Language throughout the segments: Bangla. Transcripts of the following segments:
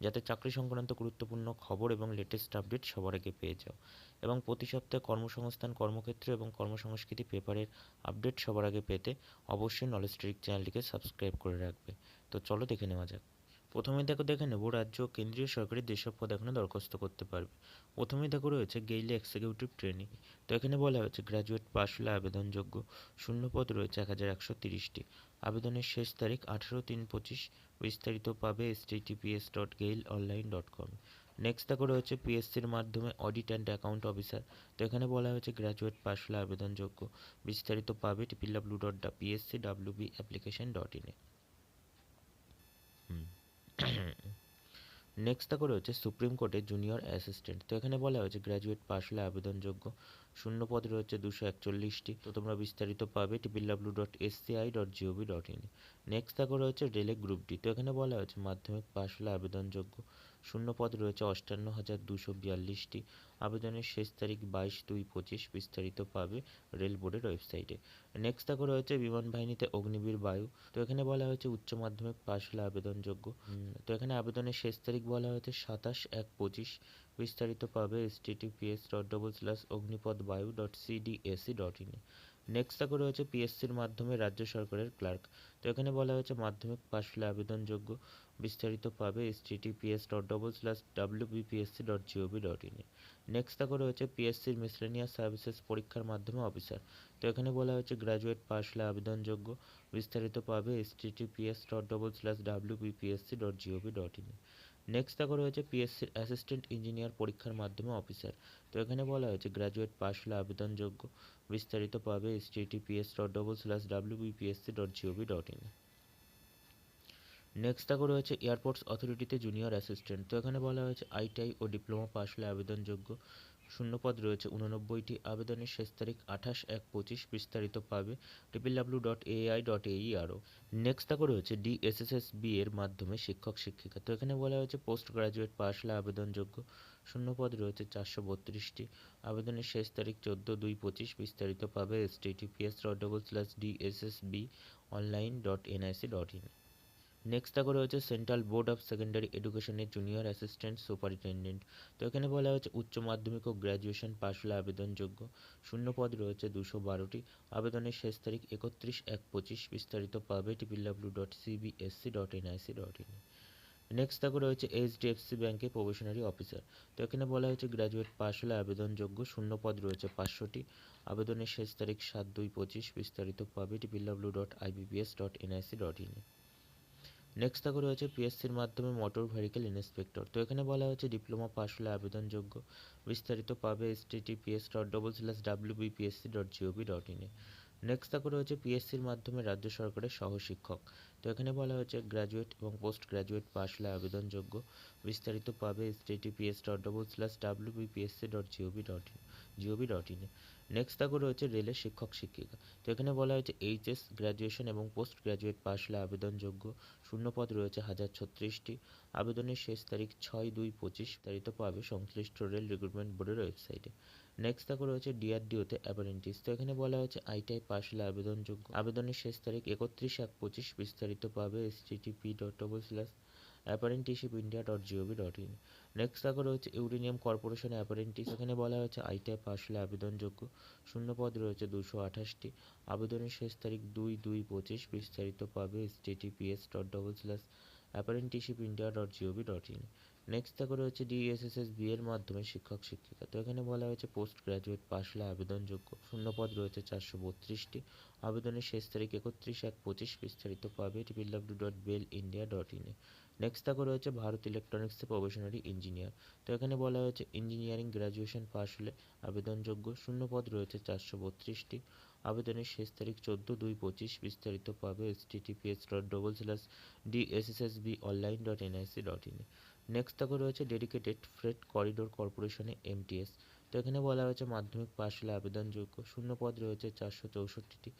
যাতে চাকরি সংক্রান্ত গুরুত্বপূর্ণ খবর এবং লেটেস্ট আপডেট সবার আগে পেয়ে যাও। এবং প্রতি সপ্তাহে কর্মসংস্থান, কর্মক্ষেত্র এবং কর্মসংস্কৃতি পেপারের আপডেট সবার আগে পেতে অবশ্যই নলেজ ট্রিক চ্যানেলটিকে সাবস্ক্রাইব করে রাখবে। তো চলো দেখে নেওয়া যাক। প্রথমে দেখো দেখে নেব রাজ্য ও কেন্দ্রীয় সরকারি যেসব পদ এখানে দরখাস্ত করতে পারবে। প্রথমেই দেখো রয়েছে গেইলে এক্সিকিউটিভ ট্রেনিং তো এখানে বলা হয়েছে গ্র্যাজুয়েট পাস হলে আবেদনযোগ্য। শূন্য পদ রয়েছে এক হাজার একশো তিরিশটি। আবেদনের শেষ তারিখ আঠেরো তিন পঁচিশ। বিস্তারিত পাবে S TPS dot GAIL online dot com next দেখো রয়েছে পিএসসির মাধ্যমে অডিট অ্যান্ড অ্যাকাউন্ট অফিসার তো এখানে বলা হয়েছে গ্র্যাজুয়েট পাস হলে আবেদনযোগ্য। বিস্তারিত পাবে triple W dot PSC W B application dot ইনে নেক্সট করে হচ্ছে সুপ্রিম কোর্টের জুনিয়র অ্যাসিস্ট্যান্ট তো এখানে বলা হয়েছে গ্র্যাজুয়েট পাস হলে আবেদনযোগ্য শূন্য পদ রয়েছে দুশো একচল্লিশটি। তো তোমরা বিস্তারিত পাবে triple W dot SCI dot GOV dot in next দেখো রয়েছে রেলে গ্রুপ ডি তো এখানে বলা হয়েছে মাধ্যমিক পাস হলে আবেদনযোগ্য। শূন্য পদ রয়েছে অষ্টান্ন হাজার দুশো বিয়াল্লিশটি। আবেদনের শেষ তারিখ বাইশ দুই পঁচিশ। বিস্তারিত পাবে রেল বোর্ডের ওয়েবসাইটে নেক্সট দেখো রয়েছে বিমান বাহিনীতে অগ্নিবীর বায়ু। তো এখানে বলা হয়েছে উচ্চ মাধ্যমিক পাস হলে আবেদনযোগ্য। তো এখানে আবেদনের শেষ তারিখ বলা হয়েছে সাতাশ এক পঁচিশ। বিস্তারিত পাবে S TTPS dot double slash Agnipath Vayu next দেখো রয়েছে পিএসসির মাধ্যমে রাজ্য সরকারের ক্লার্ক তো এখানে বলা হয়েছে মাধ্যমিক পাস হলে আবেদনযোগ্য। বিস্তারিত পাবে S TTPS dot double slash W BPSC dot next দেখো রয়েছে পিএসসির মিসলেনিয়াস সার্ভিসেস পরীক্ষার মাধ্যমে অফিসার তো এখানে বলা হয়েছে গ্র্যাজুয়েট পাস হলে আবেদনযোগ্য। বিস্তারিত পাবে এস টিটিপিএস নেক্সট দেখো রয়েছে পিএসসির অ্যাসিস্ট্যান্ট ইঞ্জিনিয়ার পরীক্ষার মাধ্যমে অফিসার তো এখানে বলা হয়েছে গ্র্যাজুয়েট পাস হলে আবেদনযোগ্য। বিস্তারিত পাবে S TTPS dot double slash W BPSC dot GOV dot in next দেখো রয়েছে এয়ারপোর্টস অথরিটিতে জুনিয়র অ্যাসিস্ট্যান্ট তো এখানে বলা হয়েছে আইটিআই ও ডিপ্লোমা পাস হলে আবেদনযোগ্য। শূন্যপদ রয়েছে। উননব্বইটি আবেদনের শেষ তারিখ আঠাশ এক পঁচিশ বিস্তারিত পাবে triple W dot AI dot এই আরও নেক্সট তাকে রয়েছে ডিএসএসএস বি এর মাধ্যমে শিক্ষক, শিক্ষিকা। তো এখানে বলা হয়েছে পোস্ট গ্রাজুয়েট পাস হলে আবেদনযোগ্য। শূন্যপদ রয়েছে চারশো বত্রিশটি। আবেদনের শেষ তারিখ চোদ্দ দুই পঁচিশ বিস্তারিত পাবে। S TTPS dot double slash DSSB online dot NIC dot in next দেখো রয়েছে সেন্ট্রাল বোর্ড অফ সেকেন্ডারি এডুকেশনের জুনিয়র অ্যাসিস্ট্যান্ট সুপারিনটেন্ডেন্ট তো এখানে বলা হয়েছে উচ্চ মাধ্যমিক ও গ্র্যাজুয়েশন পাস হলে আবেদনযোগ্য। শূন্য পদ রয়েছে দুশো বারোটি। আবেদনের শেষ তারিখ একত্রিশ এক পঁচিশ বিস্তারিত পাবে triple W dot CBSC dot NIC dot in next দেখো রয়েছে এইচডিএফসি ব্যাংকে প্রবেশনারি অফিসার তো এখানে বলা হয়েছে গ্র্যাজুয়েট পাস হলে আবেদনযোগ্য। শূন্য পদ রয়েছে পাঁচশোটি। আবেদনের শেষ তারিখ সাত দুই পঁচিশ বিস্তারিত পাবে triple W dot IBPS dot NIC dot in next দেখো রয়েছে পিএসসির মাধ্যমে মোটর ভেহিকেল ইন্সপেক্টর তো এখানে বলা হয়েছে ডিপ্লোমা পাস হলে আবেদনযোগ্য। বিস্তারিত পাবে S TTPS dot double slash W BPSC dot GOV dot ইনে নেক্সট দেখো রয়েছে পিএসসির মাধ্যমে রাজ্য সরকারের সহশিক্ষক। তো এখানে বলা হয়েছে গ্র্যাজুয়েট এবং পোস্ট গ্র্যাজুয়েট পাস হলে আবেদনযোগ্য। বিস্তারিত পাবে S TTPS dot double slash W BPSC dot GOV dot GOV dot ইনে নেক্সট দেখো রয়েছে রেলের শিক্ষক শিক্ষিকা। তো এখানে বলা হয়েছে এইচএস গ্র্যাজুয়েশন এবং পোস্ট গ্র্যাজুয়েট পাস হলে আবেদনযোগ্য শূন্যপদ রয়েছে হাজার ছত্রিশটি। আবেদনের শেষ তারিখ ছয় দুই পঁচিশ, তারিখ পাবে সংশ্লিষ্ট রেল রিক্রুটমেন্ট বোর্ডের ওয়েবসাইটে নেক্সট দেখো রয়েছে ডিআরডিওতে অ্যাপারেন্টিস তো এখানে বলা হয়েছে আইটিআই পাস হলে আবেদনযোগ্য। আবেদনের শেষ তারিখ একত্রিশ এক পঁচিশ, বিস্তারিত পাবে S dot double slash apprenticeship India dot GOV dot in next দেখো রয়েছে ইউরেনিয়াম কর্পোরেশন অ্যাপারেন্টিস এখানে বলা হয়েছে আইটিআই পাস হলে আবেদনযোগ্য। শূন্যপদ রয়েছে দুশো আঠাশটি। আবেদনের শেষ তারিখ দুই দুই পঁচিশ। বিস্তারিত পাবে S dot double slash apprenticeship India dot GOV dot in next দেখো রয়েছে ডিএসএসএস বি এর মাধ্যমে শিক্ষক শিক্ষিকা। তো এখানে বলা হয়েছে পোস্ট গ্র্যাজুয়েট পাস হলে আবেদনযোগ্য শূন্যপদ রয়েছে চারশো বত্রিশটি। আবেদনের শেষ তারিখ একত্রিশ এক পঁচিশ। বিস্তারিত পাবে triple W dot BEL India dot ইনে নেক্সট দেখো রয়েছে ভারত ইলেকট্রনিক্সে প্রবেশনারি ইঞ্জিনিয়ার তো এখানে বলা হয়েছে ইঞ্জিনিয়ারিং গ্র্যাজুয়েশন পাস হলে আবেদনযোগ্য শূন্য পদ রয়েছে চারশো বত্রিশটি। আবেদনের শেষ তারিখ চোদ্দ দুই পঁচিশ, বিস্তারিত পাবে S dot double slash DSSSB online dot NIC dot in next দেখো রয়েছে ডেডিকেটেড ফ্রেট করিডোর কর্পোরেশনে এমটিএস তো এখানে বলা হয়েছে, মাধ্যমিক পাশ হলে আবেদনযোগ্য শূন্য পদ রয়েছে চারশো চৌষট্টিটি।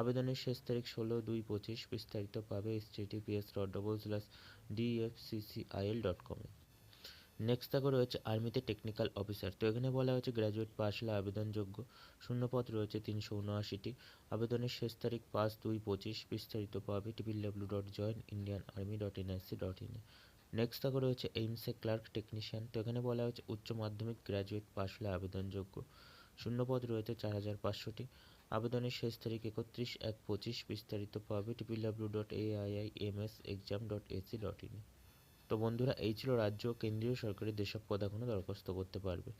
আবেদনের শেষ তারিখ ষোলো দুই পঁচিশ, বিস্তারিত পাবে S TTPS dot double slash DFCCIL dot কমে নেক্সট দেখো রয়েছে আর্মিতে টেকনিক্যাল অফিসার তো এখানে বলা হয়েছে গ্র্যাজুয়েট পাস হলে আবেদনযোগ্য। শূন্যপদ রয়েছে তিনশো উনআশিটি। আবেদনের শেষ তারিখ পাঁচ দুই পঁচিশ। বিস্তারিত পাবে triple W dot join Indian army dot NIC dot in next দেখো রয়েছে এইমসে ক্লার্ক টেকনিশিয়ান তো এখানে বলা হয়েছে উচ্চ মাধ্যমিক গ্র্যাজুয়েট পাস হলে আবেদনযোগ্য। শূন্যপদ রয়েছে চার হাজার পাঁচশোটি। আবেদনের শেষ তারিখ একত্রিশ এক পঁচিশ বিস্তারিত পাবে triple W dot I M S exam dot AC dot in তো বন্ধুরা, এই ছিল রাজ্য কেন্দ্রীয় সরকারের যেসব পদ এখনও দরখাস্ত করতে পারবে।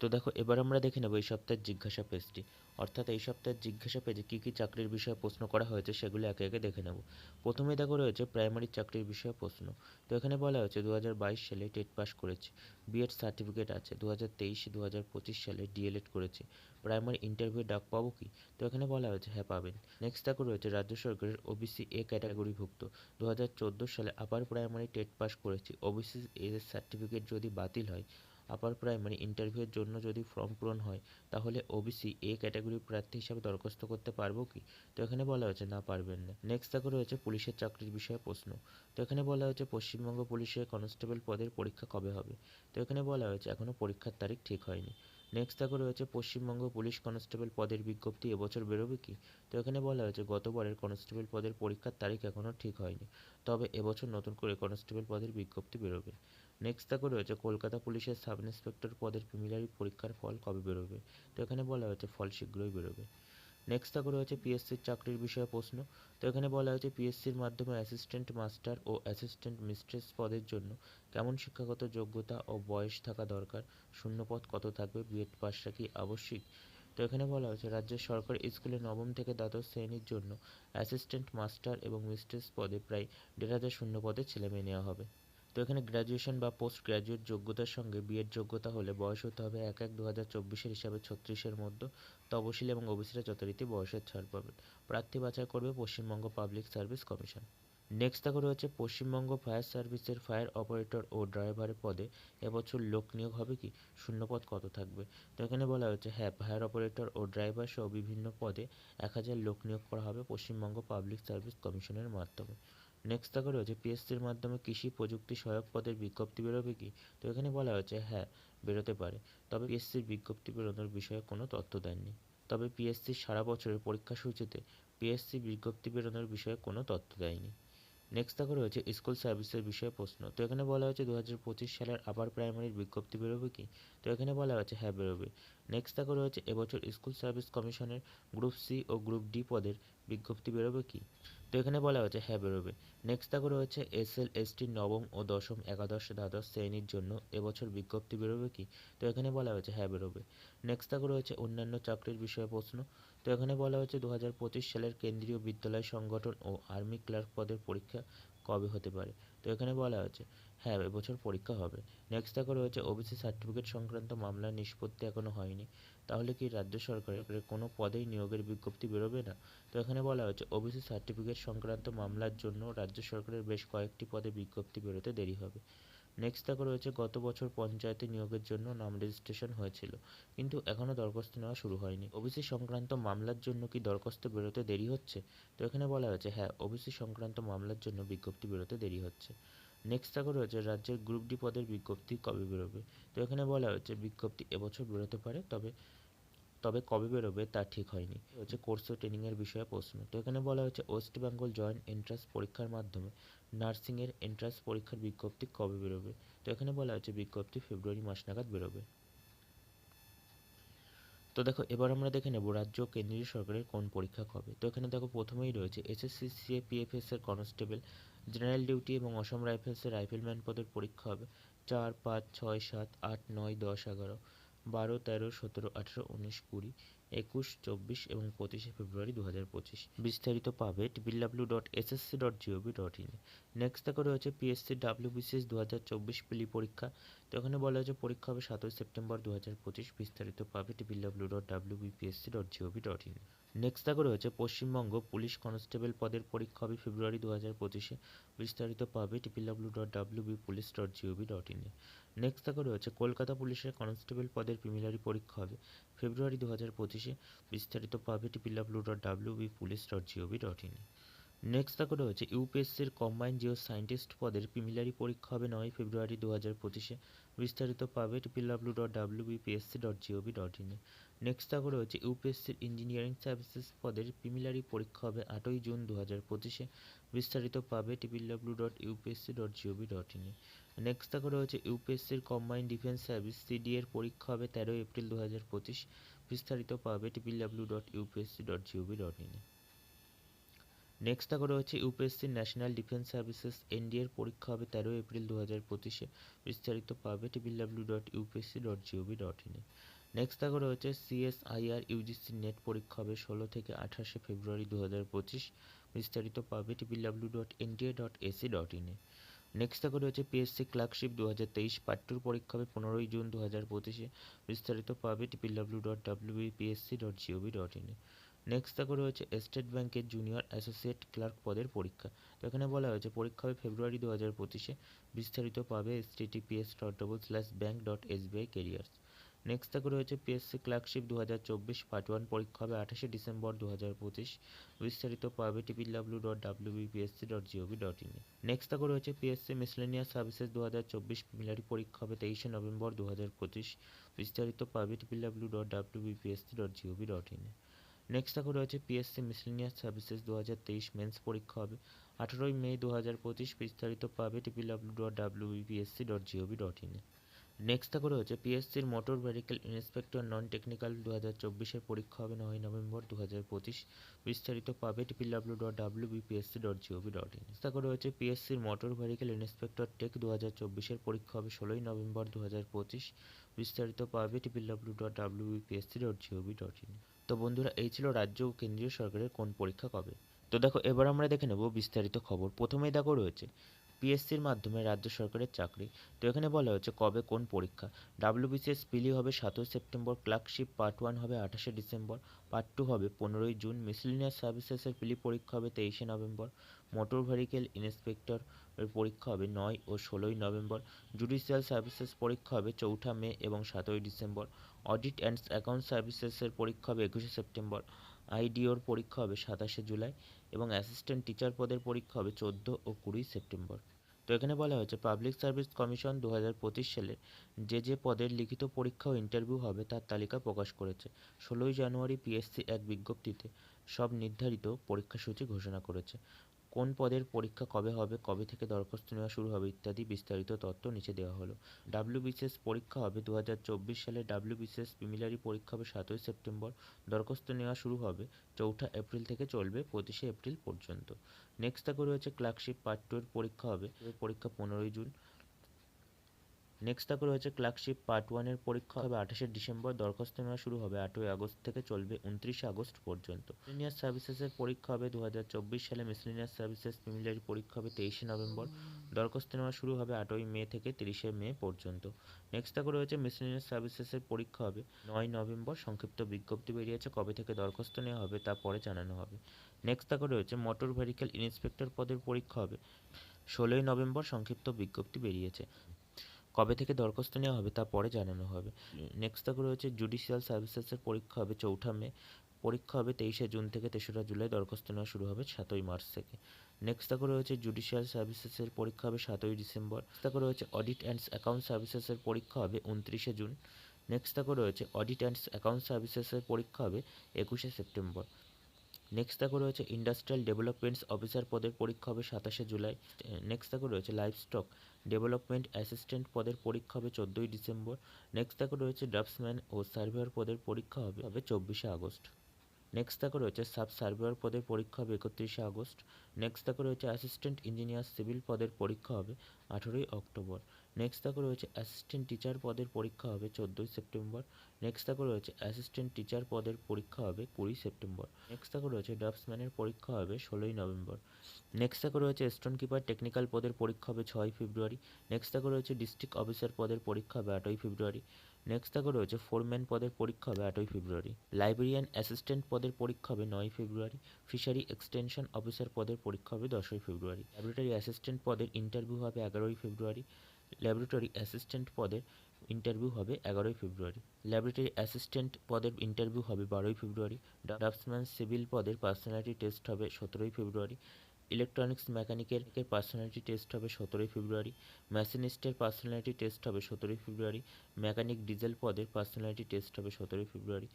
তো দেখো, এবার আমরা দেখে নেব এই সপ্তাহের জিজ্ঞাসা পেজটি। অর্থাৎ এই সপ্তাহের জিজ্ঞাসা পেজে কী কী চাকরির বিষয়ে প্রশ্ন করা হয়েছে সেগুলো একে একে দেখে নেব। প্রথমে দেখো রয়েছে প্রাইমারি চাকরির বিষয়ে প্রশ্ন। তো এখানে বলা হয়েছে দু হাজার বাইশ সালে টেট পাস করেছে। বিএড সার্টিফিকেট আছে। দু হাজার তেইশ পঁচিশ সালে ডিএলএড করেছে। প্রাইমারি ইন্টারভিউ ডাক পাবো কি? তো এখানে বলা হয়েছে হ্যাঁ পাবেন। নেক্সট দেখো রয়েছে, রাজ্য সরকারের ওবিসি এ ক্যাটাগরিভুক্ত। দু হাজার চোদ্দ সালে আপার প্রাইমারি টেট পাস করেছি। ওবিসি এর সার্টিফিকেট যদি বাতিল হয় আপার প্রাইমারি ইন্টারভিউয়ের জন্য যদি ফর্ম পূরণ হয়, তাহলে ওবিসি এ ক্যাটাগরির প্রার্থী হিসাবে দরখাস্ত করতে পারব কি? তো এখানে বলা হয়েছে, না, পারবেন না। নেক্সট দেখো রয়েছে পুলিশের চাকরির বিষয়ে প্রশ্ন। তো এখানে বলা হয়েছে, পশ্চিমবঙ্গ পুলিশের কনস্টেবল পদের পরীক্ষা কবে হবে? তো এখানে বলা হয়েছে এখনও পরীক্ষার তারিখ ঠিক হয়নি। নেক্সট দেখো রয়েছে, পশ্চিমবঙ্গ পুলিশ কনস্টেবল পদের বিজ্ঞপ্তি এবছর বেরোবে কি? তো এখানে বলা হয়েছে, গতবারের কনস্টেবল পদের পরীক্ষার তারিখ এখনও ঠিক হয়নি। তবে এবছর নতুন করে কনস্টেবল পদের বিজ্ঞপ্তি বেরোবে। নেক্সট দেখো রয়েছে, কলকাতা পুলিশের সাব ইন্সপেক্টর পদের প্রিমিলারি পরীক্ষার ফল কবে বেরোবে? তো এখানে বলা হয়েছে ফল শীঘ্রই বেরোবে। নেক্সট দেখো রয়েছে পিএসসির চাকরির বিষয়ে প্রশ্ন। তো এখানে বলা হয়েছে পিএসসির মাধ্যমে অ্যাসিস্ট্যান্ট মাস্টার ও অ্যাসিস্ট্যান্ট মিস্ট্রেস পদের জন্য কেমন শিক্ষাগত যোগ্যতা ও বয়স থাকা দরকার? শূন্যপদ কত থাকবে? বিএড পাশটা কি আবশ্যিক? তো এখানে বলা হয়েছে রাজ্যের সরকারি স্কুলে নবম থেকে দ্বাদশ শ্রেণির জন্য অ্যাসিস্ট্যান্ট মাস্টার এবং মিস্ট্রেস পদে প্রায় দেড় হাজার শূন্য পদে ছেলেমেয়ে নেওয়া হবে। তো এখানে গ্র্যাজুয়েশন বা পোস্ট গ্র্যাজুয়েট যোগ্যতার সঙ্গে বিএড যোগ্যতা হলে বয়স হতে হবে এক এক দু হাজার চব্বিশের হিসাবে ছত্রিশের মধ্যে। তপশিলি এবং ওবিসিরা যথারীতি বয়সের ছাড় পাবেন। প্রার্থী বাছাই করবে Paschimbanga public service commission next দেখা রয়েছে পশ্চিমবঙ্গ ফায়ার সার্ভিসের ফায়ার অপারেটর ও ড্রাইভারের পদে এবছর লোক নিয়োগ হবে কি? শূন্যপদ কত থাকবে? তো এখানে বলা হয়েছে হ্যাঁ ফায়ার অপারেটর ও ড্রাইভার সহ বিভিন্ন পদে এক হাজার লোক নিয়োগ করা হবে পশ্চিমবঙ্গ পাবলিক সার্ভিস কমিশনের মাধ্যমে। নেক্সট দেখো রয়েছে পিএসসির মাধ্যমে কৃষি প্রযুক্তি সহায়ক পদের বিজ্ঞপ্তি বেরোবে কি? তো এখানে বলা হয়েছে হ্যাঁ বেরোতে পারে। তবে পিএসসির বিজ্ঞপ্তি বেরোনোর বিষয়ে কোনো তথ্য দেননি। তবে পিএসসির সারা বছরের পরীক্ষা সূচিতে পিএসসি বিজ্ঞপ্তি বেরোনোর বিষয়ে কোনো তথ্য দেয়নি। নেক্সট দেখো রয়েছে স্কুল সার্ভিসের বিষয়ে প্রশ্ন। তো এখানে বলা হয়েছে দু হাজার পঁচিশ সালের আপার প্রাইমারির বিজ্ঞপ্তি বেরোবে কি? তো এখানে বলা হয়েছে হ্যাঁ বেরোবে। নেক্সট দেখো রয়েছে, এবছর স্কুল সার্ভিস কমিশনের গ্রুপ সি ও গ্রুপ ডি পদের বিজ্ঞপ্তি বেরোবে কি? তো এখানে বলা হয়েছে হ্যাঁ বেরোবে। নেক্সট দেখো রয়েছে এস এল এস টি নবম ও দশম একাদশ দ্বাদশ শ্রেণির জন্য এবছর বিজ্ঞপ্তি বেরোবে কি? তো এখানে বলা হয়েছে হ্যাঁ বেরোবে। নেক্সট দেখো রয়েছে অন্যান্য চাকরির বিষয়ে প্রশ্ন। তো এখানে বলা হয়েছে দু হাজার পঁচিশ সালের কেন্দ্রীয় বিদ্যালয় সংগঠন ও আর্মি ক্লার্ক পদের পরীক্ষা কবে হতে পারে? তো এখানে বলা হয়েছে হ্যাঁ এবছর পরীক্ষা হবে। নেক্সট দেখো রয়েছে ওবিসি সার্টিফিকেট সংক্রান্ত মামলার নিষ্পত্তি এখনও হয়নি। তাহলে কি রাজ্য সরকারের কোনো পদেই নিয়োগের বিজ্ঞপ্তি বেরোবে না? তো এখানে বলা হয়েছে ওবিসি সার্টিফিকেট সংক্রান্ত মামলার জন্য রাজ্য সরকারের বেশ কয়েকটি পদে বিজ্ঞপ্তি বেরোতে দেরি হবে। নেক্সট দেখো রয়েছে, গত বছর পঞ্চায়েতে নিয়োগের জন্য নাম রেজিস্ট্রেশন হয়েছিল, কিন্তু এখনও দরখাস্ত নেওয়া শুরু হয়নি। ওবিসি সংক্রান্ত মামলার জন্য কি দরখাস্ত বেরোতে দেরি হচ্ছে? তো এখানে বলা হয়েছে হ্যাঁ ওবিসি সংক্রান্ত মামলার জন্য বিজ্ঞপ্তি বেরোতে দেরি হচ্ছে। নেক্সট দেখো রয়েছে, রাজ্যের গ্রুপ ডি পদের বিজ্ঞপ্তি কবে বেরোবে? তো এখানে বলা হয়েছে, বিজ্ঞপ্তি এবছর বেরোতে পারে, তবে তবে কবে বেরোবে তা ঠিক হয়নি। হচ্ছে কোর্স ও ট্রেনিংয়ের বিষয়ে প্রশ্ন। তো এখানে বলা হয়েছে ওয়েস্ট বেঙ্গল জয়েন্ট এন্ট্রান্স পরীক্ষার মাধ্যমে নার্সিংয়ের এন্ট্রান্স পরীক্ষার বিজ্ঞপ্তি কবে বেরোবে? তো এখানে বলা হয়েছে, বিজ্ঞপ্তি ফেব্রুয়ারি মাস নাগাদ বেরোবে। তো দেখো, এবার আমরা দেখে নেব রাজ্য কেন্দ্রীয় সরকারের কোন পরীক্ষা কবে। তো এখানে দেখো, প্রথমেই রয়েছে এসএসসি সিএ পিএফএস এর কনস্টেবল জেনারেল ডিউটি এবং অসম রাইফেলসের রাইফেলম্যান পদের পরীক্ষা হবে চার, পাঁচ, ছয়, সাত, আট, নয়, দশ, এগারো। বারো, তেরো, সতেরো, আঠেরো, উনিশ, কুড়ি, একুশ, চব্বিশ এবং পঁচিশে ফেব্রুয়ারি দু হাজার পঁচিশ। বিস্তারিত পাবে triple W dot SSC dot gov dot in next দেখো রয়েছে পিএসসি ডাব্লিউ বিসিএস দু হাজার চব্বিশ পিলি পরীক্ষা। তো এখানে বলা হয়েছে পরীক্ষা হবে সাতই সেপ্টেম্বর দু হাজার পঁচিশ। বিস্তারিত পাবে triple W dot W BPSC dot gov dot in next দেখো রয়েছে পশ্চিমবঙ্গ পুলিশ কনস্টেবল পদের পরীক্ষা হবে ফেব্রুয়ারি দু হাজার পঁচিশে। বিস্তারিত পাবে triple W dot W B police dot gov dot ইনে নেক্সট দেখো রয়েছে, কলকাতা পুলিশের কনস্টেবল পদের প্রিমিলারি পরীক্ষা হবে। ফেব্রুয়ারি দু হাজার পঁচিশে বিস্তারিত পাবে টিপিল W dot W B police dot gov dot in next দেখো রয়েছে ইউপিএসসির কম্বাইন জিও সায়েন্টিস্ট পদের প্রিমিলারি পরীক্ষা হবে নয় ফেব্রুয়ারি দু হাজার পঁচিশে। বিস্তারিত পাবে triple W dot W BPSC dot gov dot in next দেখো রয়েছে ইউপিএসসির ইঞ্জিনিয়ারিং সার্ভিসেস পদের প্রিমিলারি পরীক্ষা হবে আটই জুন দু হাজার পঁচিশে। বিস্তারিত পাবে triple W dot UPSC dot gov dot ইনে নেক্সট দেখো রয়েছে ইউপিএসসির কম্বাইন ডিফেন্স সার্ভিস সিডি এর পরীক্ষা হবে তেরোই এপ্রিল দু হাজার পঁচিশ। বিস্তারিত পাবে টিপিল W dot UPSC dot gov dot ইনে নেক্সট দেখো রয়েছে ইউপিএসসি ন্যাশনাল ডিফেন্স সার্ভিসেস এনডিএর পরীক্ষা হবে তেরোই এপ্রিল দু হাজার পঁচিশে। বিস্তারিত পাবে triple W dot UPSC dot gov dot ইনে নেক্সট দেখো রয়েছে সিএসআইআর ইউজিসি নেট পরীক্ষা হবে ষোলো থেকে আঠাশে ফেব্রুয়ারি দু হাজার পঁচিশ। বিস্তারিত পাবে triple W dot NDA dot ac dot ইনে নেক্সট দেখো হচ্ছে পিএসসি ক্লার্কশিপ দু হাজার তেইশ পার্ট টুর পরীক্ষা হবে পনেরোই জুন দু হাজার পঁচিশে। বিস্তারিত পাবে triple W dot W PSC dot gov dot in next দেখো হচ্ছে স্টেট ব্যাংকের জুনিয়র অ্যাসোসিয়েট ক্লার্ক পদের পরীক্ষা। তো এখানে বলা হয়েছে পরীক্ষা হবে ফেব্রুয়ারি দু হাজার পঁচিশে। বিস্তারিত পাবে https dot double slash bank dot SBI careers next দেখো রয়েছে পিএসসি ক্লার্কশিপ দু হাজার চব্বিশ পার্ট ওয়ান পরীক্ষা হবে আঠাশে ডিসেম্বর দু হাজার পঁচিশ। বিস্তারিত পাবে triple W dot W BPSC dot gov dot in next দেখো রয়েছে পিএসসি মিসলেনিয়াস সার্ভিসেস দু হাজার চব্বিশ মিলারি পরীক্ষা হবে তেইশে নভেম্বর দু হাজার পঁচিশ। বিস্তারিত পাবে triple W dot W BPSC dot gov dot in next দেখো রয়েছে পিএসসি মিসলেনিয়াস সার্ভিসেস দু হাজার তেইশ মেন্স পরীক্ষা হবে আঠারোই মে দু হাজার পঁচিশ। বিস্তারিত পাবে triple W dot W BPSC dot gov dot in next দেখো রয়েছে পিএসসির motor vehicle inspector non technical দু হাজার চব্বিশের পরীক্ষা হবে নয় নভেম্বর দু হাজার পঁচিশ। বিস্তারিত পাবে টিপিল W dot W BPSC dot gov dot in দেখো রয়েছে পিএসসির মোটর ভেহিকেল ইন্সপেক্টর টেক দু হাজার চব্বিশের পরীক্ষা হবে ষোলোই নভেম্বর দু হাজার পঁচিশ। বিস্তারিত পাবে triple W dot W BPSC dot gov dot in তো বন্ধুরা, এই ছিল রাজ্য ও কেন্দ্রীয় সরকারের কোন পরীক্ষা কবে? তো দেখো, এবার আমরা দেখে নেব বিস্তারিত খবর। প্রথমেই দেখো রয়েছে পিএসসির মাধ্যমে রাজ্য সরকারের চাকরি। তো এখানে বলা হয়েছে কবে কোন পরীক্ষা। ডাব্লিউবিসিএস পিলি হবে সাতই সেপ্টেম্বর ক্লার্কশিপ পার্ট ওয়ান হবে আঠাশে ডিসেম্বর পার্ট টু হবে পনেরোই জুন মিসলিনিয়াস সার্ভিসেসের পিলি পরীক্ষা হবে তেইশে নভেম্বর মোটর ভেহিকেল ইন্সপেক্টর পরীক্ষা হবে নয় ও ষোলোই নভেম্বর জুডিশিয়াল সার্ভিসেস পরীক্ষা হবে চৌঠা মে এবং সাতই ডিসেম্বর অডিট অ্যান্ড অ্যাকাউন্ট সার্ভিসেসের পরীক্ষা হবে একুশে সেপ্টেম্বর আইডিওর পরীক্ষা হবে সাতাশে জুলাই এবং অ্যাসিস্ট্যান্ট টিচার পদের পরীক্ষা হবে চোদ্দ ও কুড়ি সেপ্টেম্বর। তো এখানে বলা হয়েছে পাবলিক সার্ভিস কমিশন দু সালের যে যে পদের লিখিত পরীক্ষা ও ইন্টারভিউ হবে তার তালিকা প্রকাশ করেছে। ষোলোই জানুয়ারি পিএসসি এক বিজ্ঞপ্তিতে সব নির্ধারিত পরীক্ষাসূচি ঘোষণা করেছে। কোন পদের পরীক্ষা কবে হবে, কবে থেকে দরখাস্ত নেওয়া শুরু হবে ইত্যাদি বিস্তারিত তথ্য নিচে দেওয়া হলো। ডাব্লিউবিসিএস পরীক্ষা হবে দু হাজার চব্বিশ সালে ডাব্লিউবিসিএস প্রিমিলারি পরীক্ষা হবে সাতই সেপ্টেম্বর। দরখাস্ত নেওয়া শুরু হবে চৌঠা এপ্রিল থেকে চলবে পঁচিশে এপ্রিল পর্যন্ত। নেক্সট দেখো রয়েছে ক্লার্কশিপ পার্ট টু এর পরীক্ষা হবে। পরীক্ষা পনেরোই জুন। নেক্সট দেখো রয়েছে ক্লার্কশিপ পার্ট ওয়ানের পরীক্ষা হবে আঠাশে ডিসেম্বর, দরখাস্ত নেওয়া শুরু হবে আটই আগস্ট থেকে চলবে উনত্রিশে আগস্ট পর্যন্ত। মিসলিনিয়াস সার্ভিসেসের পরীক্ষা হবে দু সালে মিসলিনিয়াস সার্ভিসেস প্রিমিলারি পরীক্ষা হবে তেইশে নভেম্বর, দরখাস্ত নেওয়া শুরু হবে আটই মে থেকে তিরিশে মে পর্যন্ত। নেক্সট দেখো রয়েছে মিসলিনিয়াস সার্ভিসেসের পরীক্ষা হবে নয় নভেম্বর, সংক্ষিপ্ত বিজ্ঞপ্তি বেরিয়েছে কবে থেকে দরখাস্ত নেওয়া হবে তা পরে জানানো হবে। নেক্সট দেখো রয়েছে মোটর ভেহিকেল ইন্সপেক্টর পদের পরীক্ষা হবে ষোলোই নভেম্বর, সংক্ষিপ্ত বিজ্ঞপ্তি বেরিয়েছে। কবে থেকে দরখাস্ত নেওয়া হবে তা পরে জানানো হবে। নেক্সট দেখো রয়েছে জুডিশিয়াল সার্ভিসেসের পরীক্ষা হবে চৌঠা মে। পরীক্ষা হবে তেইশে জুন থেকে তেসরা জুলাই দরখাস্ত নেওয়া শুরু হবে সাতই মার্চ থেকে। নেক্সট দেখো রয়েছে জুডিশিয়াল সার্ভিসেসের পরীক্ষা হবে সাতই ডিসেম্বর। দেখো রয়েছে অডিট অ্যান্ড অ্যাকাউন্ট সার্ভিসেসের পরীক্ষা হবে উনত্রিশে জুন। নেক্সট দেখো রয়েছে অডিট অ্যান্ড অ্যাকাউন্ট সার্ভিসেসের পরীক্ষা হবে একুশে সেপ্টেম্বর। নেক্সট তাকে রয়েছে ইন্ডাস্ট্রিয়াল ডেভেলপমেন্টস অফিসার পদের পরীক্ষা হবে সাতাশে জুলাই। নেক্সট তাকে রয়েছে লাইভস্টক ডেভেলপমেন্ট অ্যাসিস্ট্যান্ট পদের পরীক্ষা হবে চোদ্দোই ডিসেম্বর। নেক্সট তাকে রয়েছে ড্রাফটসম্যান ও সার্ভেয়ার পদের পরীক্ষা হবে হবে চব্বিশে আগস্ট। নেক্সট দেখো রয়েছে সাব সার্ভেয়ার পদের পরীক্ষা হবে একত্রিশে আগস্ট। নেক্সট দেখো রয়েছে অ্যাসিস্ট্যান্ট ইঞ্জিনিয়ার সিভিল পদের পরীক্ষা হবে আঠেরোই অক্টোবর। নেক্সট দেখো রয়েছে অ্যাসিস্ট্যান্ট টিচার পদের পরীক্ষা হবে চোদ্দোই সেপ্টেম্বর। নেক্সট দেখো রয়েছে অ্যাসিস্ট্যান্ট টিচার পদের পরীক্ষা হবে কুড়ি সেপ্টেম্বর। নেক্সট দেখো রয়েছে ড্রাফটসম্যানের পরীক্ষা হবে ষোলোই নভেম্বর। নেক্সট দেখো রয়েছে স্টোন কিপার টেকনিক্যাল পদের পরীক্ষা হবে ছয় ফেব্রুয়ারি। নেক্সট দেখো রয়েছে ডিস্ট্রিক্ট অফিসার পদের পরীক্ষা হবে আটই ফেব্রুয়ারি। নেক্সট দেখো রয়েছে ফোরম্যান পদের পরীক্ষা হবে আটই ফেব্রুয়ারি। লাইব্রেরিয়ান অ্যাসিস্ট্যান্ট পদের পরীক্ষা হবে নয় ফেব্রুয়ারি। ফিশারি এক্সটেনশন অফিসার পদের পরীক্ষা হবে দশই ফেব্রুয়ারি। ল্যাবরেটরি অ্যাসিস্ট্যান্ট পদের ইন্টারভিউ হবে এগারোই ফেব্রুয়ারি। ল্যাবরেটরি অ্যাসিস্ট্যান্ট পদের ইন্টারভিউ হবে এগারোই ফেব্রুয়ারি। ল্যাবরেটরি অ্যাসিস্ট্যান্ট পদের ইন্টারভিউ হবে বারোই ফেব্রুয়ারি। ড্রাফটসম্যান সিভিল পদের পার্সোনালিটি টেস্ট হবে সতেরোই ফেব্রুয়ারি। ইলেকট্রনিক্স মেকানিকের পার্সোনালিটি টেস্ট হবে সতেরোই ফেব্রুয়ারি মেশিনিস্টের পার্সোনালিটি টেস্ট হবে সতেরোই ফেব্রুয়ারি মেকানিক ডিজেল পদের পার্সোনালিটি টেস্ট হবে সতেরোই ফেব্রুয়ারি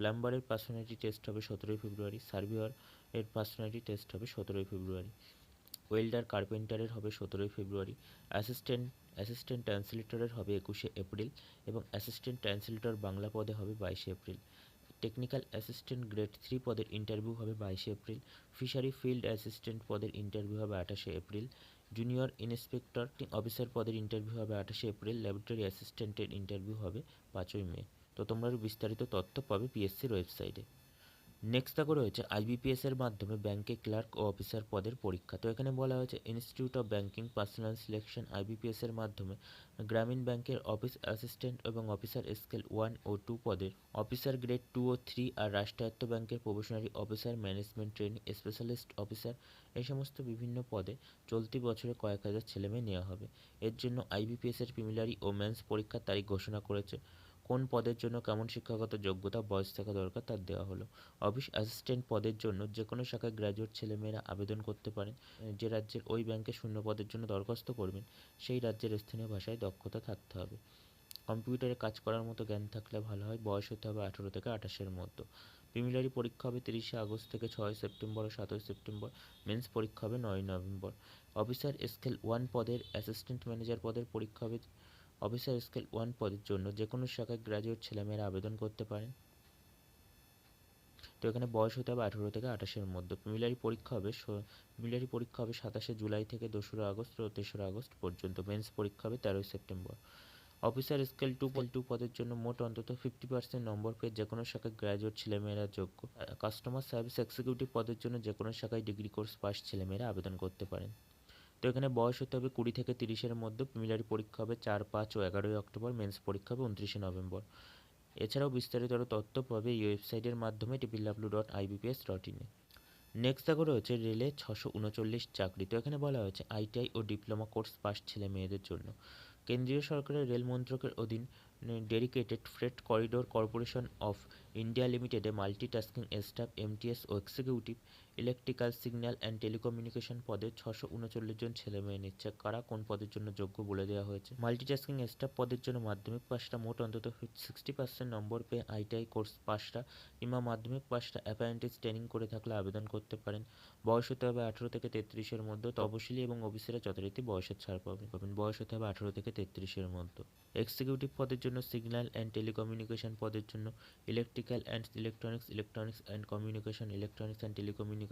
প্লাম্বারের পার্সোনালিটি টেস্ট হবে সতেরোই ফেব্রুয়ারি সার্ভিয়ার এর পার্সোনালিটি টেস্ট হবে সতেরোই ফেব্রুয়ারি ওয়েল্ডার কার্পেন্টারের হবে সতেরোই ফেব্রুয়ারি অ্যাসিস্ট্যান্ট অ্যাসিস্ট্যান্ট ট্রান্সলেটরের হবে একুশে এপ্রিল এবং অ্যাসিস্ট্যান্ট ট্রান্সলেটর বাংলা পদে হবে বাইশে April. Technical assistant grade three পদের ইন্টারভিউ হবে বাইশে এপ্রিল ফিশারি ফিল্ড অ্যাসিস্ট্যান্ট পদের ইন্টারভিউ হবে আঠাশে এপ্রিল জুনিয়র ইন্সপেক্টর অফিসার পদের ইন্টারভিউ হবে আঠাশে এপ্রিল ল্যাবরেটরি অ্যাসিস্ট্যান্টের ইন্টারভিউ হবে পাঁচই মে। তো তোমরা বিস্তারিত তথ্য পাবে পিএসসির ওয়েবসাইটে নেক্সট দেখো রয়েছে আইবিপিএস এর মাধ্যমে ব্যাংকে ক্লার্ক ও অফিসার পদের পরীক্ষা। তো এখানে বলা হয়েছে institute of banking personal selection IBPS এর মাধ্যমে গ্রামীণ ব্যাংকের অফিস অ্যাসিস্ট্যান্ট এবং অফিসার স্কেল ওয়ান ও টু পদের অফিসার গ্রেড টু ও থ্রি আর রাষ্ট্রায়ত্ত ব্যাংকের probationary officer management training, specialist officer এই সমস্ত বিভিন্ন পদে চলতি বছরে কয়েক হাজার ছেলেমেয়ে নেওয়া হবে। এর জন্য আইবিপিএস এর প্রিমিলারি ও মেন্স পরীক্ষার তারিখ ঘোষণা করেছে। কোন পদের জন্য কেমন শিক্ষাগত যোগ্যতা, বয়স থাকা দরকার তার দেওয়া হলো। অফিস অ্যাসিস্ট্যান্ট পদের জন্য যে কোনো শাখায় গ্র্যাজুয়েট ছেলেমেয়েরা আবেদন করতে পারেন, যে রাজ্যের ওই ব্যাংকে শূন্য পদের জন্য দরখাস্ত করবেন, সেই রাজ্যের স্থানীয় ভাষায় দক্ষতা থাকতে হবে। কম্পিউটারে কাজ করার মতো জ্ঞান থাকলে ভালো হয়, বয়স হতে হবে আঠেরো থেকে আঠাশের মধ্যে। প্রিমিলারি পরীক্ষা হবে তিরিশে আগস্ট থেকে ছয় সেপ্টেম্বর ও সাতই সেপ্টেম্বর, মেন্স পরীক্ষা হবে নয় নভেম্বর। অফিসার স্কেল ওয়ান পদের অ্যাসিস্ট্যান্ট ম্যানেজার পদের পরীক্ষা হবে অফিসার স্কেল ওয়ান পদের জন্য যে কোনো শাখায় গ্র্যাজুয়েট ছেলেমেয়েরা আবেদন করতে পারেন। তো এখানে বয়স হতে হবে আঠেরো থেকে আঠাশের মধ্যে। প্রিমিলারি পরীক্ষা হবে প্রিমিলারি পরীক্ষা হবে সাতাশে জুলাই থেকে দোসরা আগস্ট ও তেসরা আগস্ট পর্যন্ত। মেন্স পরীক্ষা হবে তেরোই সেপ্টেম্বর। অফিসার স্কেল টু পল টু পদের জন্য মোট অন্তত ফিফটি পার্সেন্ট নম্বর পেয়ে যে কোনো শাখায় গ্র্যাজুয়েট ছেলেমেয়েরা যোগ্য। কাস্টমার সার্ভিস এক্সিকিউটিভ পদের জন্য যে কোনো শাখায় ডিগ্রি কোর্স পাস ছেলেমেয়েরা আবেদন করতে পারেন। তো এখানে বয়স হতে হবে কুড়ি থেকে তিরিশের মধ্যে। প্রিমিলারি পরীক্ষা হবে চার, পাঁচ ও এগারোই অক্টোবর। মেন্স পরীক্ষা হবে উনত্রিশে নভেম্বর। এছাড়াও বিস্তারিত আরও তথ্য পাবে এই ওয়েবসাইটের মাধ্যমে triple W dot IBPS dot ইনে নেক্সট দেখো রয়েছে রেলে ছশো উনচল্লিশ চাকরি। তো এখানে বলা হয়েছে আইটিআই ও ডিপ্লোমা কোর্স পাস ছেলে মেয়েদের জন্য। কেন্দ্রীয় সরকারের রেল মন্ত্রকের অধীন dedicated freight corridor corporation of India লিমিটেডে multitasking staff MTS O executive electrical signal and telecommunication পদে ছশো উনচল্লিশ জন ছেলে মেয়ে নিচ্ছে। কারা কোন পদের জন্য যোগ্য বলে দেওয়া হয়েছে? মাল্টিটাস্কিং স্টাফ পদের জন্য মাধ্যমিক পাশটা মোট অন্তত সিক্সটি পার্সেন্ট নম্বর পেয়ে আইটিআই কোর্স পাশটা কিংবা মাধ্যমিক পাশটা অ্যাপারেন্টিস ট্রেনিং করে থাকলে আবেদন করতে পারেন। বয়স হতে হবে আঠেরো থেকে তেত্রিশের মধ্যে। তপশিলি এবং অফিসেরা যথারীতি বয়সের ছাড় পাবেন। পাবেন বয়স হতে হবে আঠেরো থেকে তেত্রিশের মধ্যে। এক্সিকিউটিভ পদের জন্য সিগন্যাল অ্যান্ড টেলিকমিউনিকেশন পদের জন্য electrical and electronics electronics and communication electronics and telecommunication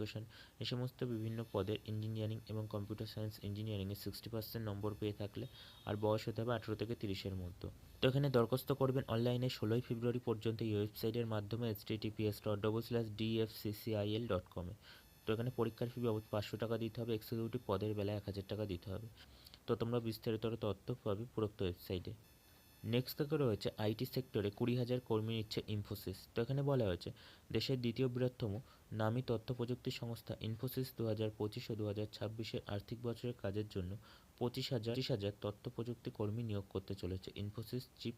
এই সমস্ত বিভিন্ন পদের ইঞ্জিনিয়ারিং এবং কম্পিউটার সায়েন্স ইঞ্জিনিয়ারিংয়ে সিক্সটি পার্সেন্ট নম্বর পেয়ে থাকলে আর বয়স হতে হবে আঠেরো থেকে তিরিশের মধ্যে। তো এখানে দরখাস্ত করবেন অনলাইনে ষোলোই ফেব্রুয়ারি পর্যন্ত এই ওয়েবসাইটের মাধ্যমে https dot double slash DFCCIL dot কমে তো এখানে পরীক্ষার ফি বাবদ পাঁচশো টাকা দিতে হবে এক্সিকিউটিভ পদের বেলায় এক হাজার টাকা দিতে হবে। তো তোমরা বিস্তারিত তথ্য পাবে পুরোক্ত ওয়েবসাইটে নেক্সট থেকে রয়েছে আইটি সেক্টরে কুড়ি হাজার কর্মী নিচ্ছে ইনফোসিস তো এখানে বলা হয়েছে, দেশের দ্বিতীয় বৃহত্তম নামী তথ্য প্রযুক্তি সংস্থা ইনফোসিস দু হাজার পঁচিশ ও দু হাজার ছাব্বিশের আর্থিক বছরের কাজের জন্য পঁচিশ হাজার পঁচিশ হাজার তথ্য প্রযুক্তি কর্মী নিয়োগ করতে চলেছে Infosys chief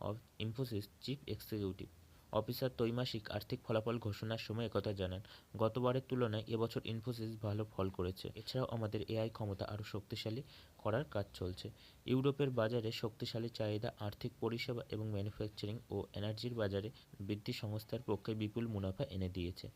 of Infosys chief executive officer ত্রৈমাসিক আর্থিক ফলাফল ঘোষণার সময় একথা জানান। গতবারের তুলনায় এবছর ইনফোসিস ভালো ফল করেছে। এছাড়াও আমাদের এআই ক্ষমতা আরও শক্তিশালী করার কাজ চলছে। ইউরোপের বাজারে শক্তিশালী চাহিদা, আর্থিক পরিষেবা এবং ম্যানুফ্যাকচারিং ও এনার্জির বাজারে বৃদ্ধি সংস্থার পক্ষে বিপুল মুনাফা এনে দিয়েছে।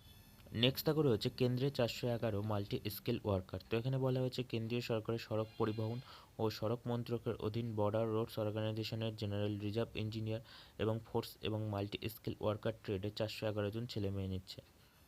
নেক্সট দেখো রয়েছে কেন্দ্রে চারশো এগারো মাল্টি স্কেল ওয়ার্কার তো এখানে বলা হয়েছে কেন্দ্রীয় সরকারের সড়ক পরিবহন ও সড়ক মন্ত্রকের অধীন বর্ডার রোডস অর্গানাইজেশনের জেনারেল রিজার্ভ ইঞ্জিনিয়ার এবং ফোর্স এবং মাল্টি স্কিল ওয়ার্কার ট্রেডে চারশো এগারো জন ছেলে মেয়ে নিচ্ছে।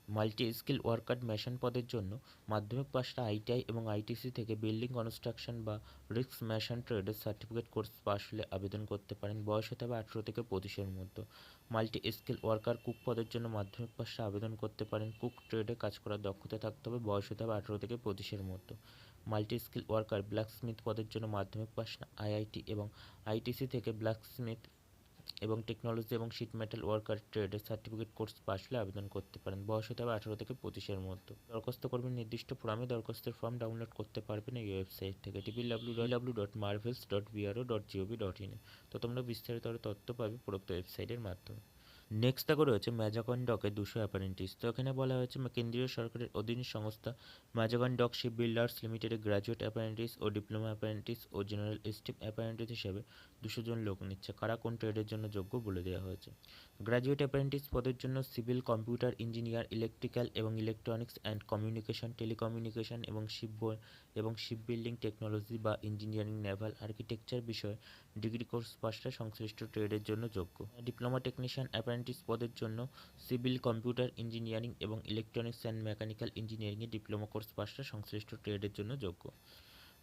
মাল্টি স্কিল ওয়ার্কার মেশিন পদের জন্য মাধ্যমিক পাশটা আইটিআই এবং আইটিসি থেকে বিল্ডিং কনস্ট্রাকশন বা রিক্স মেশিন ট্রেডের সার্টিফিকেট কোর্স পাস হলে আবেদন করতে পারেন। বয়স হতে হবে আঠেরো থেকে পঁচিশের মধ্যে। মাল্টি স্কিল ওয়ার্কার কুক পদের জন্য মাধ্যমিক পাশে আবেদন করতে পারেন। কুক ট্রেডে কাজ করার দক্ষতা থাকতে হবে। বয়স হতে হবে আঠেরো থেকে পঁচিশের মধ্যে। Multi skill worker blacksmith পদের জন্য মাধ্যমিক পাশ আইআইটি এবং আইটিসি থেকে ব্ল্যাক স্মিথ এবং টেকনোলজি এবং শিট মেটাল ওয়ার্কার ট্রেডের সার্টিফিকেট কোর্স পাসলে আবেদন করতে পারেন। বয়স হতে হবে আঠারো থেকে পঁচিশের মধ্যে। দরখাস্ত করবেন নির্দিষ্ট ফর্মে দরখাস্তের ফর্ম ডাউনলোড করতে পারবেন এই ওয়েবসাইট থেকে। Triple W W dot marvels dot BRO dot gov dot in তো তোমরা বিস্তারিত তথ্য পাবে প্রদত্ত ওয়েবসাইটের মাধ্যমে। নেক্সট দেখো রয়েছে ম্যাজাগন ডকে দুশো অ্যাপারেন্টিস তো এখানে বলা হয়েছে কেন্দ্রীয় সরকারের অধীন সংস্থা ম্যাজাগন ডক শিপ বিল্ডার্স লিমিটেডের গ্র্যাজুয়েট অ্যাপারেন্টিস ও ডিপ্লোমা অ্যাপারেন্টিস ও জেনারেল স্টিপ অ্যাপারেন্টিস হিসেবে দুশো জন লোক নিচ্ছে। কারা কোন ট্রেডের জন্য যোগ্য বলে দেওয়া হয়েছে। গ্র্যাজুয়েট অ্যাপারেন্টিস পদের জন্য সিভিল কম্পিউটার ইঞ্জিনিয়ার ইলেকট্রিক্যাল এবং ইলেকট্রনিক্স অ্যান্ড কমিউনিকেশন টেলিকমিউনিকেশন এবং শিপ এবং শিপ বিল্ডিং টেকনোলজি বা ইঞ্জিনিয়ারিং নেভাল আর্কিটেকচার বিষয়ে ডিগ্রি কোর্স পাশটা সংশ্লিষ্ট ট্রেডের জন্য যোগ্য। ডিপ্লোমা টেকনিশিয়ান অ্যাপারেন্টিস পদের জন্য সিভিল কম্পিউটার ইঞ্জিনিয়ারিং এবং ইলেকট্রনিক্স অ্যান্ড মেকানিক্যাল ইঞ্জিনিয়ারিংয়ে ডিপ্লোমা কোর্স পাশটা সংশ্লিষ্ট ট্রেডের জন্য যোগ্য।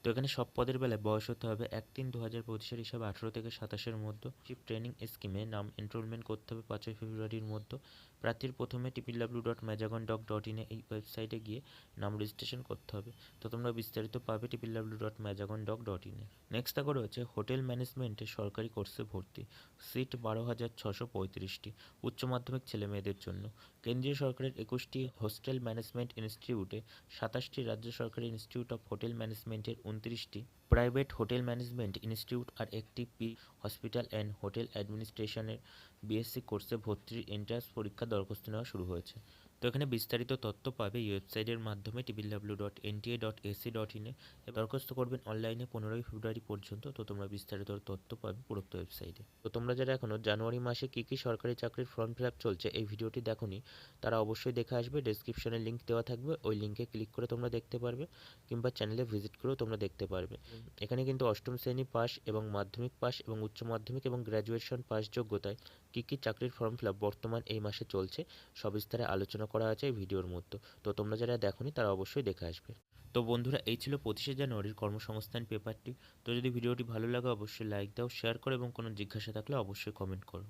তো এখানে সব পদের বেলায় বয়স হতে হবে এক তিন দু হাজার পঁচিশের হিসাবে আঠেরো থেকে সাতাশের মধ্যে। শিপ ট্রেনিং স্কিমে নাম এনরোলমেন্ট করতে হবে পাঁচই ফেব্রুয়ারির মধ্যে। প্রার্থীর প্রথমে triple W dot Mazagon dock dot ইনে এই ওয়েবসাইটে গিয়ে নাম রেজিস্ট্রেশন করতে হবে। তো তোমরা বিস্তারিত পাবে triple W dot Mazagon dock dot ইনে নেক্সট দেখো রয়েছে হোটেল ম্যানেজমেন্টে সরকারি কোর্সে ভর্তি। সিট বারো হাজার ছশো পঁয়ত্রিশটি, উচ্চ মাধ্যমিক ছেলে মেয়েদের জন্য। কেন্দ্রীয় সরকারের একুশটি হোস্টেল ম্যানেজমেন্ট ইনস্টিটিউটে সাতাশটি রাজ্য সরকারি ইনস্টিটিউট অফ হোটেল ম্যানেজমেন্টের উনত্রিশটি প্রাইভেট হোটেল ম্যানেজমেন্ট ইনস্টিটিউট আর একটি পি হসপিটাল অ্যান্ড হোটেল অ্যাডমিনিস্ট্রেশনের বিএসসি কোর্সে ভর্তির এন্ট্রান্স পরীক্ষা দরখাস্ত নেওয়া শুরু হয়েছে। এখানে বিস্তারিত তথ্য পাবে এই ওয়েবসাইটের মাধ্যমে triple W dot NTA dot ac dot ইনে দরখাস্ত করবেন অনলাইনে পনেরোই ফেব্রুয়ারি পর্যন্ত, তো তোমরা বিস্তারিত তথ্য পাবে পুরোক্ত ওয়েবসাইটে। তো তোমরা যারা এখনও জানুয়ারি মাসে কী কী সরকারি চাকরির ফর্ম ফিল আপ চলছে, এই ভিডিওটি দেখোনি, তারা অবশ্যই দেখে আসবে ডেসক্রিপশনে লিঙ্ক দেওয়া থাকবে, ওই লিঙ্কে ক্লিক করে তোমরা দেখতে পারবে, কিংবা চ্যানেলে ভিজিট করেও তোমরা দেখতে পারবে। এখানে কিন্তু অষ্টম শ্রেণি পাস এবং মাধ্যমিক পাস এবং উচ্চ মাধ্যমিক এবং গ্র্যাজুয়েশন পাস যোগ্যতায় কী কী চাকরির ফর্ম ফিল আপ বর্তমান এই মাসে চলছে, সবিস্তারে আলোচনা করা আছে ভিডিওর মধ্যে। তো তোমরা যারা দেখোনি, তারা অবশ্যই দেখে আসবে। তো বন্ধুরা, এই ছিল পঁচিশে জানুয়ারির কর্মসংস্থান পেপারটি। তো যদি ভিডিওটি ভালো লাগে, অবশ্যই লাইক দাও, শেয়ার করো এবং কোনো জিজ্ঞাসা থাকলে অবশ্যই কমেন্ট করো।